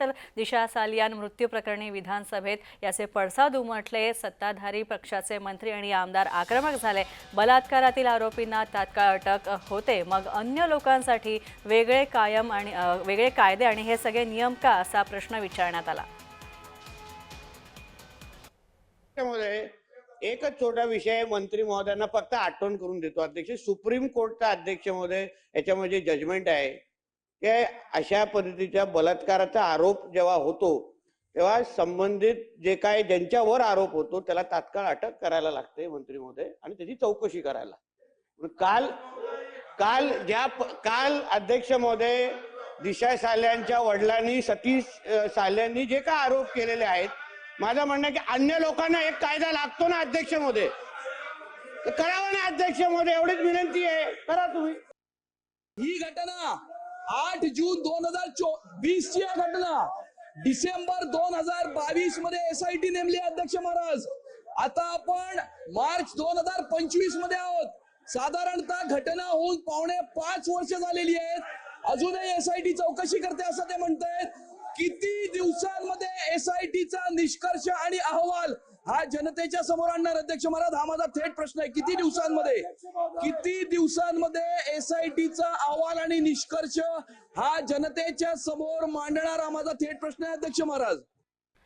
तर दिशा सालियान मृत्यू प्रकरणी विधानसभेत याचे पडसाद उमटले. सत्ताधारी पक्षाचे मंत्री आणि आमदार आक्रमक झाले. बलात्कारातील आरोपींना तात्काळ अटक होते. मग अन्य लोकांसाठी वेगळे कायम आणि वेगळे कायदे आणि हे सगळे नियम का असा प्रश्न विचारण्यात आला. त्यामध्ये एकच छोटा विषय मंत्री महोदयांना फक्त आठवण करून देतो. अध्यक्ष सुप्रीम कोर्टचा अध्यक्ष महोदय याच्यामध्ये जजमेंट आहे. की अशा पद्धतीच्या बलात्काराचा आरोप जेव्हा होतो तेव्हा संबंधित जे काय ज्यांच्यावर आरोप होतो त्याला तात्काळ अटक करायला लागते मंत्री महोदय आणि त्याची चौकशी करायला. काल काल ज्या काल अध्यक्ष महोदय दिशा साल्यांच्या वडिलांनी सतीश साल्यांनी जे काय आरोप केलेले आहेत माझं म्हणणं आहे की अन्य लोकांना एक कायदा लागतो ना अध्यक्ष महोदय? करावा ना अध्यक्ष महोदय एवढीच विनंती आहे. करा तुम्ही. ही घटना आठ जून दोन हजार वीस ची घटना. डिसेंबर दोन हजार बावीसमध्ये एसआयटी नेमली अध्यक्ष महाराज. आता आपण मार्च दोन हजार पंचवीसमध्ये आहोत. साधारणतः घटना होऊन पावणे पाच वर्ष झालेली आहेत. अजूनही एसआयटी चौकशी करते असं ते म्हणतायत. किती दिवसांमध्ये एसआयटीचा निष्कर्ष आणि अहवाल हा जनतेच्या समोर आणणार अध्यक्ष महाराज हा माझा थेट प्रश्न आहे. किती दिवसांमध्ये? किती दिवसांमध्ये एसआयटीचा अहवाल आणि निष्कर्ष हा जनतेच्या समोर मांडणार हा माझा थेट प्रश्न आहे अध्यक्ष महाराज?